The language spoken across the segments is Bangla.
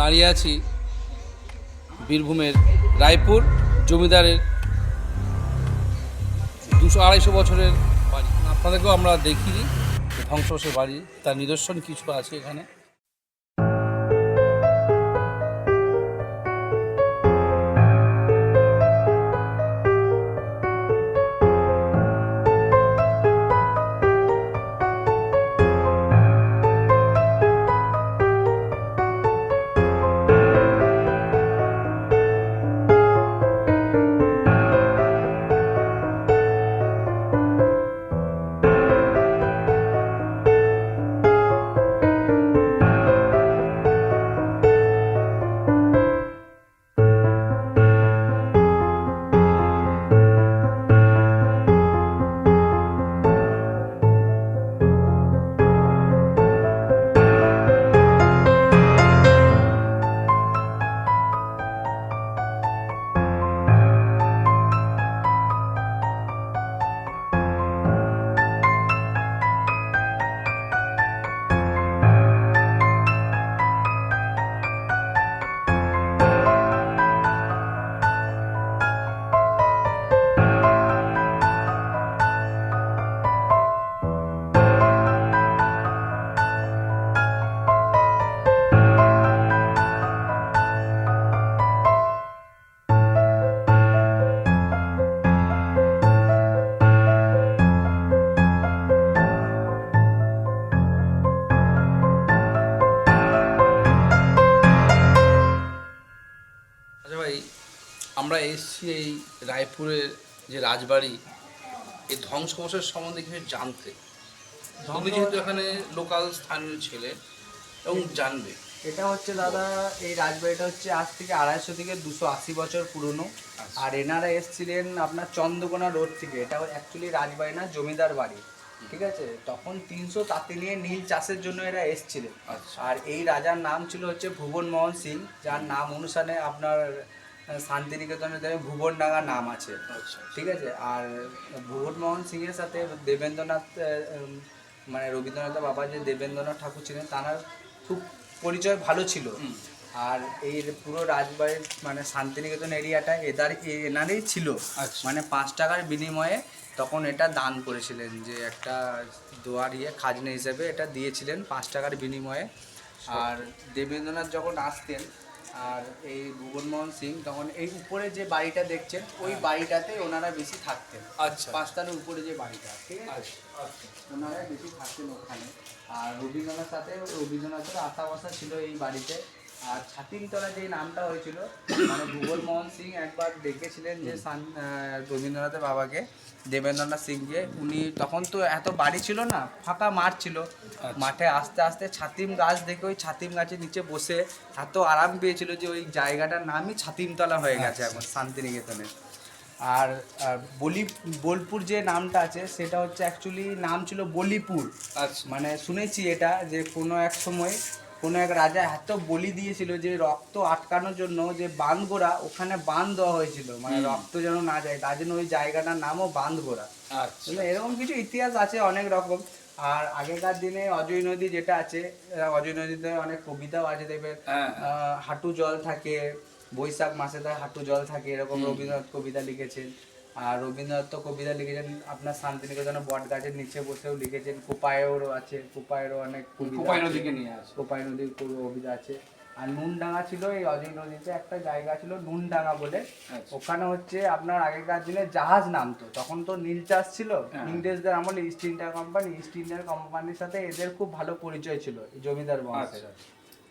দাঁড়িয়ে আছি বীরভূমের রায়পুর জমিদারের দুশো আড়াইশো বছরের বাড়ি। আপনাদেরকেও আমরা ধ্বংস ধ্বংসাবশের বাড়ি, তার নিদর্শন কিছু আছে এখানে। আমরা এসেছি এই রায়পুরের যে রাজবাড়ি এই ধ্বংসাবশের সম্বন্ধে কিছু জানতে। তুমি যেহেতু এখানে লোকাল স্থানীয় ছেলে এবং জানবে। এটা হচ্ছে দাদা এই রাজবাড়িটা হচ্ছে আজ থেকে আড়াইশো থেকে দুশো আশি বছর পুরনো। আর এনারা এসছিলেন আপনার চন্দ্রকোনা রোড থেকে। এটা অ্যাকচুয়ালি রাজবাড়ি না জমিদার বাড়ি। ঠিক আছে? তখন তিনশো তাঁতি নিয়ে নীল চাষের জন্য এরা এসছিলেন। আচ্ছা। আর এই রাজার নাম ছিল হচ্ছে ভুবন মোহন সিং যার নাম অনুসারে আপনার আহ, শান্তিনিকেতনের দেবে ভুবনডাঙ্গা নাম আছে। আচ্ছা ঠিক আছে? আর ভুবন মোহন সিং এর সাথে দেবেন্দ্রনাথ মানে রবীন্দ্রনাথ বাবা যে দেবেন্দ্রনাথ ঠাকুর ছিলেন তার খুব পরিচয় ভালো ছিল। আর এই পুরো রাজবাড়ির মানে শান্তিনিকেতন এরিয়াটা এদার এনারই ছিল। আচ্ছা। মানে পাঁচ টাকার বিনিময়ে তখন এটা দান করেছিলেন যে একটা দোয়ার ইয়ে খাজনা হিসেবে এটা দিয়েছিলেন পাঁচ টাকার বিনিময়ে। আর দেবেন্দ্রনাথ যখন আসতেন আর এই ভুবনমোহন সিং তখন এই উপরে যে বাড়িটা দেখছেন ওই বাড়িটাতে ওনারা বেশি থাকতেন। আচ্ছা। পাঁচতলার উপরে যে বাড়িটা ঠিক আছে? আচ্ছা আচ্ছা। ওনারা বেশি থাকতেন ওখানে। আর রবীন্দ্রনাথ সাথে রবীন্দ্রনাথের আশা বসা ছিল এই বাড়িতে। আর ছাতিমতলা যে নামটা হয়েছিল মানে ভূগোল মোহন সিং একবার ডেকেছিলেন যে সান- রবীন্দ্রনাথের বাবাকে দেবেন্দ্রনাথ সিংকে। উনি তখন তো এত বাড়ি ছিল না ফাঁকা মাঠ ছিল। মাঠে আস্তে আস্তে ছাতিম গাছ দেখে ওই ছাতিম গাছের নিচে বসে এত আরাম পেয়েছিল যে ওই জায়গাটার নামই ছাতিমতলা হয়ে গেছে এখন শান্তিনিকেতনে। আর আর বলি বোলপুর যে নামটা আছে সেটা হচ্ছে অ্যাকচুয়ালি নাম ছিল বলিপুর। আচ্ছা। মানে শুনেছি এটা যে কোনো এক সময় কোনো এক রাজা এত বলি দিয়েছিল যে রক্ত আটকানোর জন্য যে বাঁধগোড়া ওখানে বাঁধ দেওয়া হয়েছিল। মানে রক্ত যেন না যায় তার জন্য ওই জায়গাটার নামও বাঁধগোড়া। আচ্ছা। মানে এরকম কিছু ইতিহাস আছে অনেক রকম। আর আগেকার দিনে অজয় নদী যেটা আছে অজয় নদীতে অনেক কবিতাও আছে দেখবেন হ্যাঁ আহ, হাঁটু জল থাকে বৈশাখ মাসে তার হাঁটু জল থাকে এরকম রবীন্দ্রনাথ কবিতা লিখেছেন। আর রবীন্দ্রনাথ তো কবিতা লিখেছেন আপনার শান্তিনিকেতনে বট গাছের নিচে বসেও লিখেছেন কোপায়েরও আছে কোপায়েরও অনেক কোপাই নদীকে নিয়ে আসে। কোপাই নদীর কবিতা আছে। আর নুনডাঙ্গা ছিল এই অজয় নদীতে একটা জায়গা ছিল নুনডাঙ্গা বলে। আচ্ছা। ওখানে হচ্ছে আপনার আগেকার দিনে জাহাজ নামতো তখন তো নীল চাষ ছিল। হ্যাঁ। ইংরেজদের আমলে East India company East Indian কোম্পানির সাথে এদের খুব ভালো পরিচয় ছিল জমিদার বংশের আচ্ছা।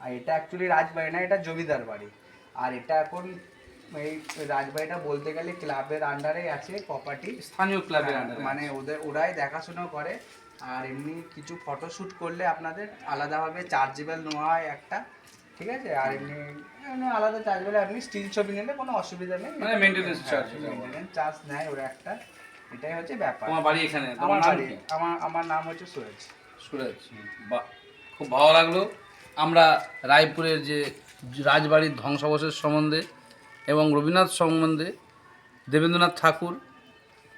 আর এটা অ্যাকচুয়ালি রাজবাড়ি না এটা জমিদার বাড়ি। আর এটা এখন এই রাজবাড়িটা বলতে গেলে ক্লাবের আন্ডারে আছে প্রপার্টি স্থানীয় ক্লাবের হ্যাঁ, আন্ডারে মানে ওদের ওরাই দেখাশোনা করে। আর এমনি কিছু ফটোশ্যুট করলে আপনাদের আলাদাভাবে চার্জেবল নেওয়া হয় একটা ঠিক আছে? আর এমনি এমনি আলাদা চার্জেবল আপনি স্টিল ছবি নিলে কোনো অসুবিধা নেই। মানে charge। মেনটেন্স চার্জ নেয় ওরা একটা। এটাই হচ্ছে ব্যাপার। তোমার বাড়ি এখানে? আমার তোমার বাড়ি আমার আমার নাম হচ্ছে সুরজ। বাহ খুব ভালো লাগল। আমরা রায়পুরের যে রাজবাড়ির ধ্বংসাবশেষ সম্বন্ধে এবং রবীন্দ্রনাথ সম্বন্ধে দেবেন্দ্রনাথ ঠাকুর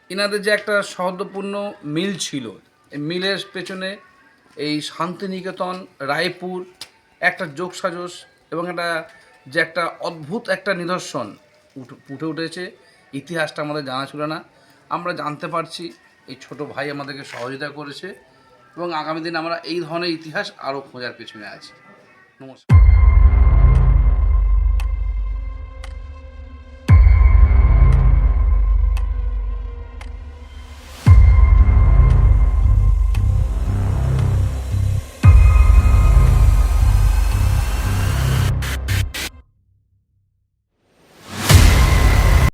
এনাদের যে একটা সহদ্যপূর্ণ মিল ছিল, এই মিলের পেছনে এই শান্তিনিকেতন, রায়পুর, একটা যোগসাজশ এবং একটা যে একটা অদ্ভুত একটা নিদর্শন উঠ- উঠেছে, ইতিহাসটা আমাদের জানা ছিল না। আমরা জানতে পারছি এই ছোট ভাই আমাদেরকে সহযোগিতা করেছে এবং আগামী দিন আমরা এই ধরনের ইতিহাস আরও খোঁজার পেছনে আছি। নমস্কার।